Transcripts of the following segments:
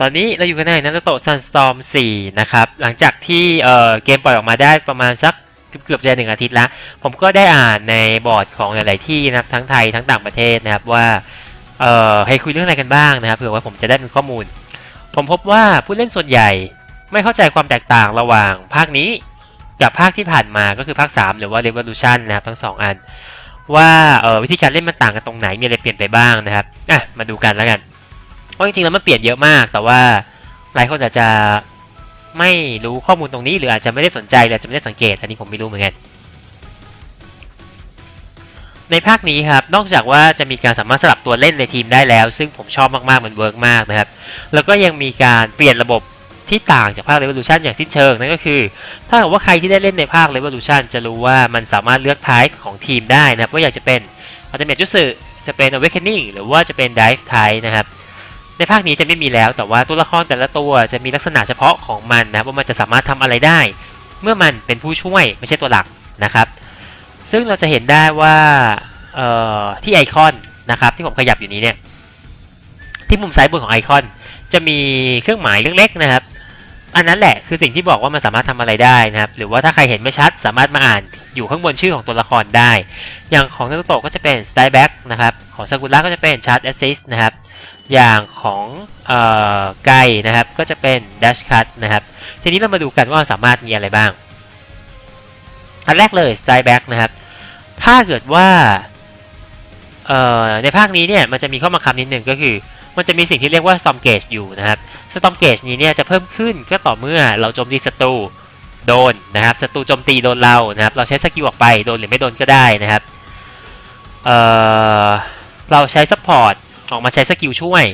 ตอนนี้เราอยู่กันในนัตโตซันสตอม4นะครับ หลังจากที่เอ่อเกมปล่อยออกมาได้ประมาณสักเกือบจะหนึ่งอาทิตย์ละผมก็ได้อ่านในบอร์ดของหลายๆที่นะครับทั้งไทยทั้งต่างประเทศนะครับว่าเอ่อให้คุยเรื่องอะไรกันบ้างนะครับเผื่อว่าผมจะได้มีข้อมูล ผมพบว่าผู้เล่นส่วนใหญ่ไม่เข้าใจความแตกต่างระหว่างภาคนี้กับภาคที่ผ่านมาก็คือภาค 3 หรือว่า Revolution นะครับทั้งสองอัน ว่าออวิธีการเล่นมันต่างกันตรงไหนมีอะไรเปลี่ยนไปบ้างนะครับอะมาดูกันแล้วกัน เพราะจริงๆแล้วมันเปลี่ยนเยอะมาก แต่ว่าหลายคนอาจจะไม่รู้ข้อมูลตรงนี้ หรืออาจจะไม่ได้สนใจหรืออาจจะไม่ได้สังเกต อันนี้ผมไม่รู้เหมือนกัน ในภาคนี้ครับ นอกจากว่าจะมีการสามารถสลับตัวเล่นในทีมได้แล้ว ซึ่งผมชอบมากๆมันเวิร์กมากนะครับ แล้วก็ยังมีการเปลี่ยนระบบที่ต่างจากภาค Revolution อย่างสิ้นเชิงนั่นก็คือ ถ้าหากว่าใครที่ได้เล่นในภาค Revolution จะรู้ว่ามันสามารถเลือกท้ายของทีมได้นะครับว่าอยากจะเป็นอัลติเมทจุสึจะเป็น Awakening หรือว่าจะเป็น Dive ท้ายนะครับ ในภาคนี้จะไม่มีแล้ว แต่ว่าตัวละครแต่ละตัวจะมีลักษณะเฉพาะของมันนะว่ามันจะสามารถทำอะไรได้ เมื่อมันเป็นผู้ช่วยไม่ใช่ตัวหลักนะครับ ซึ่งเราจะเห็นได้ว่าที่ไอคอนนะครับที่ผมขยับอยู่นี้เนี่ยที่มุมซ้ายบนของไอคอนจะมีเครื่องหมายเล็กๆนะครับ อันนั้นแหละคือสิ่งที่บอกว่ามันสามารถทำอะไรได้นะครับ หรือว่าถ้าใครเห็นไม่ชัดสามารถมาอ่านอยู่ข้างบนชื่อของตัวละครได้ อย่างของนารุโตะก็จะเป็น Style Back นะครับ ของซากุระก็จะเป็น Charge Assist นะครับ อย่างของเอ่อไกนะครับ ก็จะเป็น Dash Cut นะครับ ทีนี้เรามาดูกันว่าสามารถมีอะไรบ้าง อันแรกเลย Style Back นะครับ ถ้าเกิดว่าในภาคนี้เนี่ยมันจะมีข้อบังคับนิดหนึ่งก็คือ มันจะมีสิ่งที่เรียกว่า Storm Gage อยู่นะครับ Storm Gage นี้เนี่ยจะเพิ่มขึ้นก็ต่อเมื่อเราโจมตีศัตรูโดนนะครับศัตรูโจมตีโดนเรานะครับ เราใช้สกิลออกไปโดนหรือไม่โดนก็ได้นะครับเอ่อเราใช้ซัพพอร์ตออกมาใช้สกิลช่วย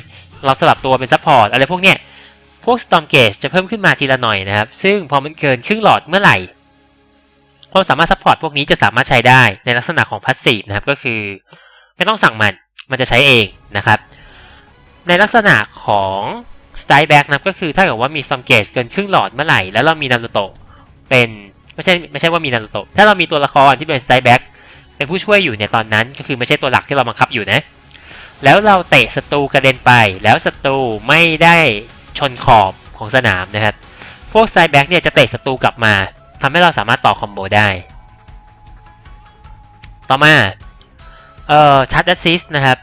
เราสลับตัวเป็นซัพพอร์ตอะไรพวกเนี้ยพวก Storm Gage จะเพิ่มขึ้นมาทีละหน่อยนะครับ ซึ่งพอมันเกินครึ่งหลอดเมื่อไหร่ความสามารถซัพพอร์ตพวกนี้จะสามารถใช้ได้ในลักษณะของพาสซีฟนะครับก็คือ ไม่ต้องสั่งมันมันจะใช้เองนะครับ ในลักษณะของ Style Back นะครับก็คือถ้าเกิดว่ามี Storm Gauge เกินครึ่งหลอดเมื่อไหร่ แล้วเรามีนารูโตะเป็นไม่ใช่ไม่ใช่ว่ามีนารูโตะถ้าเรามีตัวละครที่เป็น Style Back เป็นผู้ช่วยอยู่ในตอนนั้นก็คือไม่ใช่ตัวหลักที่เราบังคับอยู่นะ แล้วเราเตะศัตรูกระเด็นไป แล้วศัตรูไม่ได้ชนขอบของสนามนะครับ พวก Style Back เนี่ยจะเตะศัตรูกลับมาทำให้เราสามารถต่อคอมโบได้ ต่อมาเอ่อชัด Assist นะครับ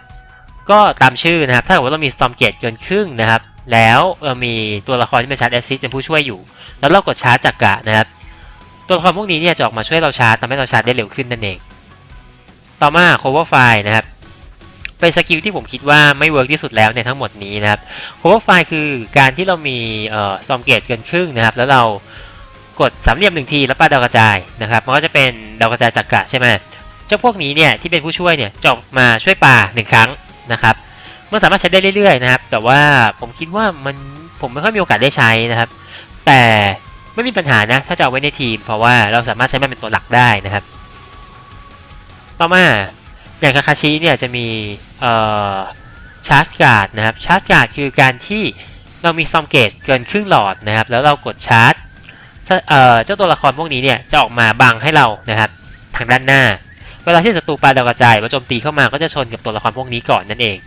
ก็ตามชื่อนะครับ ถ้าเกิดว่าเรามี Storm Gate เกินครึ่งนะครับ แล้วเรามีตัวละครที่เป็นชาร์จแอสซิสเป็นผู้ช่วยอยู่ แล้วเรากดชาร์จจักระนะครับ ตัวละครพวกนี้เนี่ยจะออกมาช่วยเราชาร์จทำให้เราชาร์จได้เร็วขึ้นนั่นเอง ต่อมา cover file นะครับ เป็นสกิลที่ผมคิดว่าไม่เวิร์กที่สุดแล้วในทั้งหมดนี้นะครับ cover file คือการที่เรามีเอ่อ storm gate เกินครึ่งนะครับ แล้วเรากดสามเหลี่ยมหนึ่งทีแล้วปาดาวกระจายนะครับมันก็จะเป็นดาวกระจายจักระใช่ไหมเจ้าพวกนี้เนี่ยที่เป็นผู้ช่วยเนี่ยจอกมาช่วยปาหนึ่งครั้ง นะครับมันสามารถใช้ได้เรื่อยๆนะครับ แต่ว่าผมคิดว่ามันผมไม่ค่อยมีโอกาสได้ใช้นะครับ แต่ไม่มีปัญหานะ ถ้าจะเอาไว้ในทีม เพราะว่าเราสามารถใช้มันเป็นตัวหลักได้นะครับ ต่อมาอย่างคาคาชิเนี่ยจะมีชาร์จการ์ดนะครับ ชาร์จการ์ดคือการที่เรามีซอมเกจเกินครึ่งหลอดนะครับ แล้วเรากดชาร์จเจ้าตัวละครพวกนี้เนี่ยจะออกมาบังให้เรานะครับ ทางด้านหน้า เวลาที่ศัตรูปาดาวกระจายมาโจมตีเข้ามาก็จะชนกับตัวละครพวกนี้ก่อนนั่นเอง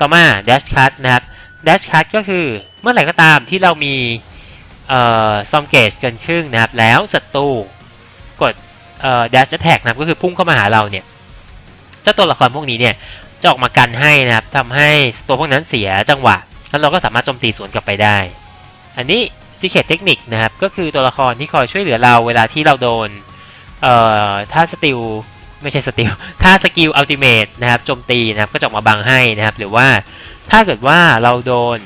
ต่อมา dash cut นะครับ dash cut ก็คือเมื่อไหร่ก็ตามที่เรามีเอ่อ storm gauge เกินครึ่งนะครับ แล้วศัตรูกดเอ่อ dash attack นะครับก็คือพุ่งเข้ามาหาเราเนี่ยเจ้าตัวละครพวกนี้เนี่ยจะออกมากันให้นะครับทำให้ตัวพวกนั้นเสียจังหวะ แล้วเราก็สามารถโจมตีสวนกลับไปได้ อันนี้ secret technique นะครับก็คือตัวละครที่คอยช่วยเหลือเราเวลาที่เราโดน เอ่อถ้าสติลไม่ใช่สติลถ้าสกิลอัลติเมทนะครับโจมตีนะครับก็จะออกมาบังให้นะครับหรือว่าถ้าเกิดว่าเราโดน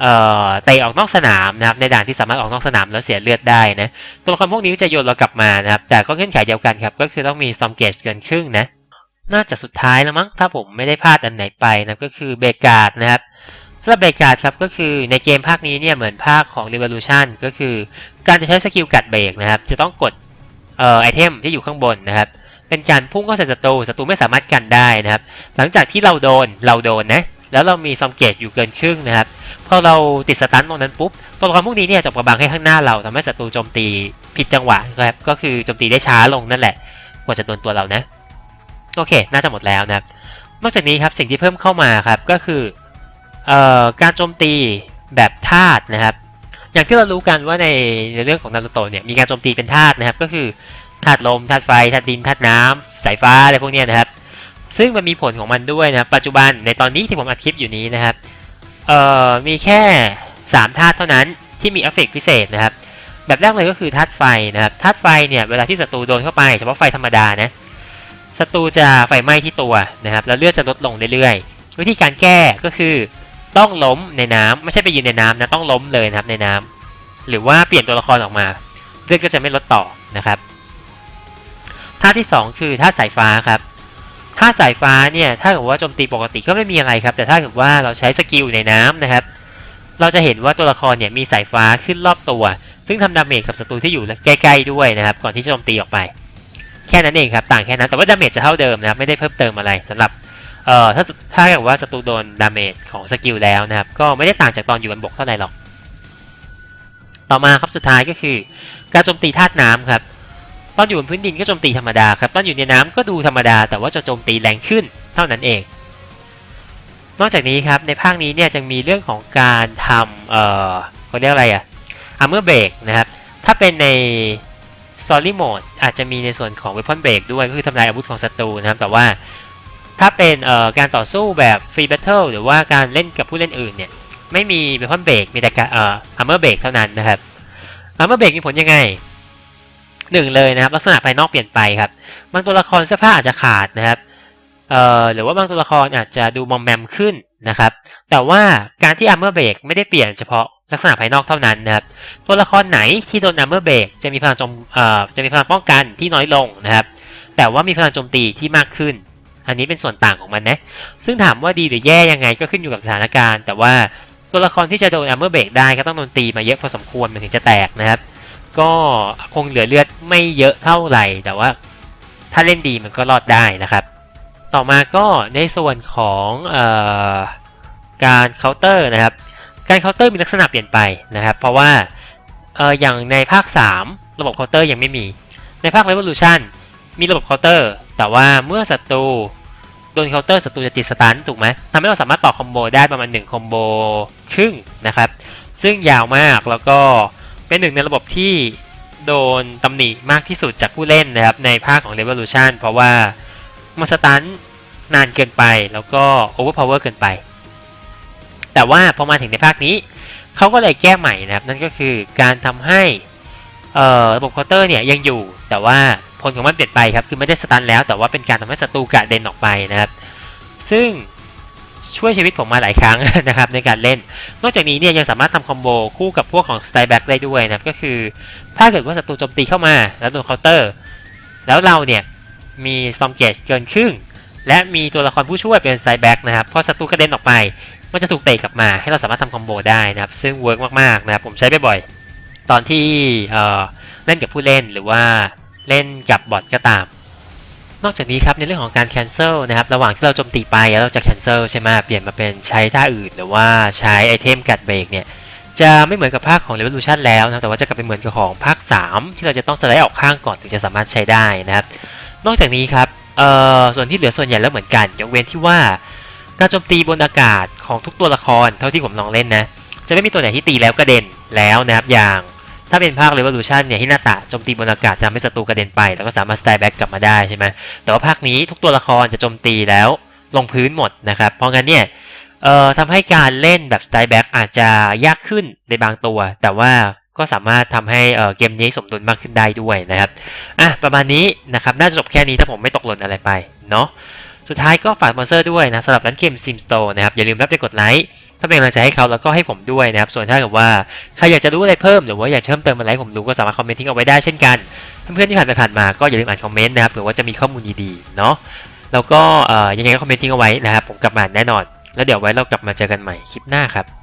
เอ่อเตะออกนอกสนามนะครับในด่านที่สามารถออกนอกสนามแล้วเสียเลือดได้นะตัวละครพวกนี้จะโยนเรากลับมานะครับแต่ก็เงื่อนไขเดียวกันครับก็คือต้องมี storm gauge เกินครึ่งนะน่าจะสุดท้ายแล้วมั้งถ้าผมไม่ได้พลาดอันไหนไปนะก็คือเบกาดนะครับสำหรับเบกาดครับก็คือในเกมภาคนี้เนี่ยเหมือนภาคของ Revolution ก็คือการจะใช้สกิลกัดเบรกนะครับจะต้องกด เอ่อไอเทมที่อยู่ข้างบนนะครับ เป็นการพุ่งเข้าใส่ศัตรูศัตรูไม่สามารถกันได้นะครับ หลังจากที่เราโดนเราโดนนะแล้วเรามีซอมเกตอยู่เกินครึ่งนะครับพอเราติดสตันตรงนั้นปุ๊บตัวละครพวกนี้เนี่ยจะมาบังให้ข้างหน้าเราทำให้ศัตรูโจมตีผิดจังหวะครับก็คือโจมตีได้ช้าลงนั่นแหละ กว่าจะโดนตัวเรานะโอเค น่าจะหมดแล้วนะครับ นอกจากนี้ครับสิ่งที่เพิ่มเข้ามาครับก็คือออการโจมตีแบบธาตุนะครับ อย่างที่เรารู้กันว่าในในเรื่องของนารูโตะเนี่ยมีการโจมตีเป็นธาตุนะครับ ก็คือธาตุลมธาตุไฟธาตุดินธาตุน้ำสายฟ้าอะไรพวกนี้นะครับ ซึ่งมันมีผลของมันด้วยนะครับปัจจุบันในตอนนี้ที่ผมอัดคลิปอยู่นี้นะครับเอ่อมีแค่3ธาตุเท่านั้นที่มีเอฟเฟกต์พิเศษนะครับ แบบแรกเลยก็คือธาตุไฟนะครับธาตุไฟเนี่ยเวลาที่ศัตรูโดนเข้าไปเฉพาะไฟธรรมดานะศัตรูจะไฟไหม้ที่ตัวนะครับ แล้วเลือดจะลดลงเรื่อยๆวิธีการแก้ก็คือ ต้องล้มในน้ำไม่ใช่ไปยืนในน้ำนะต้องล้มเลยนะครับในน้ำหรือว่าเปลี่ยนตัวละครออกมาเลือดก็จะไม่ลดต่อนะครับธาที่ 2 คือธาสายฟ้าครับธาสายฟ้าเนี่ยถ้าเกิดว่าโจมตีปกติก็ไม่มีอะไรครับ แต่ถ้าเกิดว่าเราใช้สกิลในน้ำนะครับ เราจะเห็นว่าตัวละครเนี่ยมีสายฟ้าขึ้นรอบตัว ซึ่งทำดาเมจกับศัตรูที่อยู่ใกล้ๆด้วยนะครับ ก่อนที่จะโจมตีออกไป แค่นั้นเองครับต่างแค่นั้นแต่ว่าดาเมจจะเท่าเดิมนะครับไม่ได้เพิ่มเติมอะไรสำหรับ เอ่อถ้าถ้าเกิดว่าศัตรูโดนดาเมจของสกิลแล้วนะครับ ก็ไม่ได้ต่างจากตอนอยู่บนบกเท่าไหร่หรอก ต่อมาครับสุดท้ายก็คือ การโจมตีธาตุน้ำครับ ตอนอยู่บนพื้นดินก็โจมตีธรรมดาครับ ตอนอยู่ในน้ำก็ดูธรรมดา แต่ว่าจะโจมตีแรงขึ้นเท่านั้นเอง นอกจากนี้ครับในภาคนี้เนี่ยจะมีเรื่องของการทำเอ่อเขาเรียกอะไรอะ armor break นะครับ ถ้าเป็นใน story mode อาจจะมีในส่วนของ weapon break ด้วยก็คือทำลายอาวุธของศัตรูนะครับ แต่ว่า ถ้าเป็นเอ่อการต่อสู้แบบ free battle หรือว่าการเล่นกับผู้เล่นอื่นเนี่ย ไม่มี weapon break มีแต่การเอ่อ armor break เท่านั้นนะครับ armor break มีผลยังไงหนึ่งเลยนะครับ ลักษณะภายนอกเปลี่ยนไปครับบางตัวละครเสื้อผ้าอาจจะขาดนะครับเอ่อหรือว่าบางตัวละครอาจจะดูมอมแมมขึ้นนะครับ แต่ว่าการที่ armor break ไม่ได้เปลี่ยนเฉพาะลักษณะภายนอกเท่านั้นนะครับ ตัวละครไหนที่โดน armor break จะมีพลังโจมเอ่อจะมีพลังป้องกันที่น้อยลงนะครับ แต่ว่ามีพลังโจมตีที่มากขึ้น อันนี้เป็นส่วนต่างของมันนะ ซึ่งถามว่าดีหรือแย่ยังไงก็ขึ้นอยู่กับสถานการณ์ แต่ว่าตัวละครที่จะโดน armor break ได้ก็ต้องโดนตีมาเยอะพอสมควรมันถึงจะแตกนะครับ ก็คงเหลือเลือดไม่เยอะเท่าไหร่ แต่ว่าถ้าเล่นดีมันก็รอดได้นะครับ ต่อมาก็ในส่วนของออการเคาน์เตอร์นะครับ การเคาน์เตอร์มีลักษณะเปลี่ยนไปนะครับ เพราะว่าอออย่างในภาค 3 ระบบเคาน์เตอร์ยังไม่มี ในภาค Revolution มีระบบเคาน์เตอร์ แต่ว่าเมื่อศัตรู โดนเคาน์เตอร์ศัตรูจะติดสตันถูกไหมทำให้เราสามารถต่อคอมโบได้ประมาณ1คอมโบครึ่งนะครับ ซึ่งยาวมากแล้วก็เป็นหนึ่งในระบบที่โดนตำหนิมากที่สุดจากผู้เล่นนะครับในภาคของ Revolution เพราะว่ามันสตันนานเกินไปแล้วก็ overpower เวอร์เกินไป แต่ว่าพอมาถึงในภาคนี้ เขาก็เลยแก้ใหม่นะครับ นั่นก็คือการทำให้ระบบเคาน์เตอร์เนี่ยยังอยู่แต่ว่า ลของมันเปลี่ยนไปครับ คือไม่ได้สตันแล้ว แต่ว่าเป็นการทำให้ศัตรูกระเด็นออกไปนะครับ ซึ่งช่วยชีวิตผมมาหลายครั้งนะครับในการเล่น นอกจากนี้เนี่ยยังสามารถทำคอมโบคู่กับพวกของ Style Back ได้ด้วยนะครับ ก็คือถ้าเกิดว่าศัตรูโจมตีเข้ามาแล้วโดนเคาน์เตอร์ แล้วเราเนี่ยมี Storm Gauge เกินครึ่ง และมีตัวละครผู้ช่วยเป็น Style Back นะครับพอศัตรูกระเด็นออกไป มันจะถูกเตะกลับมาให้เราสามารถทำคอมโบได้นะครับ ซึ่งเวิร์กมากๆนะครับผมใช้บ่อยๆตอนที่เล่นกับผู้เล่นหรือว่า เล่นกับบอทก็ตาม นอกจากนี้ครับในเรื่องของการ cancel นะครับระหว่างที่เราโจมตีไปแล้วเราจะ cancel ใช่ไหมเปลี่ยนมาเป็นใช้ท่าอื่น หรือว่าใช้ไอเทมกัดเบรกเนี่ยจะไม่เหมือนกับภาคของ Revolution แล้วนะแต่ว่าจะกลับไปเหมือนกับของภาค 3 ที่เราจะต้องสไลด์ออกข้างก่อนถึงจะสามารถใช้ได้นะครับ นอกจากนี้ครับเอ่อส่วนที่เหลือส่วนใหญ่แล้วเหมือนกันยกเว้นที่ว่าการโจมตีบนอากาศของทุกตัวละครเท่าที่ผมลองเล่นนะจะไม่มีตัวไหนที่ตีแล้วกระเด็นแล้วนะครับอย่าง ถ้าเป็นภาค Revolution เนี่ยฮินาตะโจมตีบนอากาศจะทำให้ศัตรูกระเด็นไป แล้วก็สามารถสไตล์แบ็กกลับมาได้ใช่ไหมแต่ว่าภาคนี้ทุกตัวละครจะโจมตีแล้วลงพื้นหมดนะครับ เพราะงั้นเนี่ยเอ่อทำให้การเล่นแบบสไตล์แบ็กอาจจะยากขึ้นในบางตัว แต่ว่าก็สามารถทำให้เกมนี้สมดุลมากขึ้นได้ด้วยนะครับ อะ ประมาณนี้นะครับ น่าจะจบแค่นี้ถ้าผมไม่ตกหล่นอะไรไป เนาะ สุดท้ายก็ฝากสปอนเซอร์ด้วยนะสำหรับร้านเกมซิมสโตร์นะครับ อย่าลืมรับไปกดไลค์ ถ้าเป็นกำลังใจให้เขาแล้วก็ให้ผมด้วยนะครับ ส่วนถ้าเกิดว่าใครอยากจะรู้อะไรเพิ่มหรือว่าอยากเพิ่มเติมอะไรผมรู้ก็สามารถคอมเมนต์ทิ้งเอาไว้ได้เช่นกัน เพื่อนๆที่ผ่านไปผ่านมาก็อย่าลืมอ่านคอมเมนต์นะครับหรือว่าจะมีข้อมูลดีๆเนาะแล้วก็ยังไงก็คอมเมนต์ทิ้งเอาไว้นะครับผมกลับมาแน่นอน แล้วเดี๋ยวไว้เรากลับมาเจอกันใหม่คลิปหน้าครับ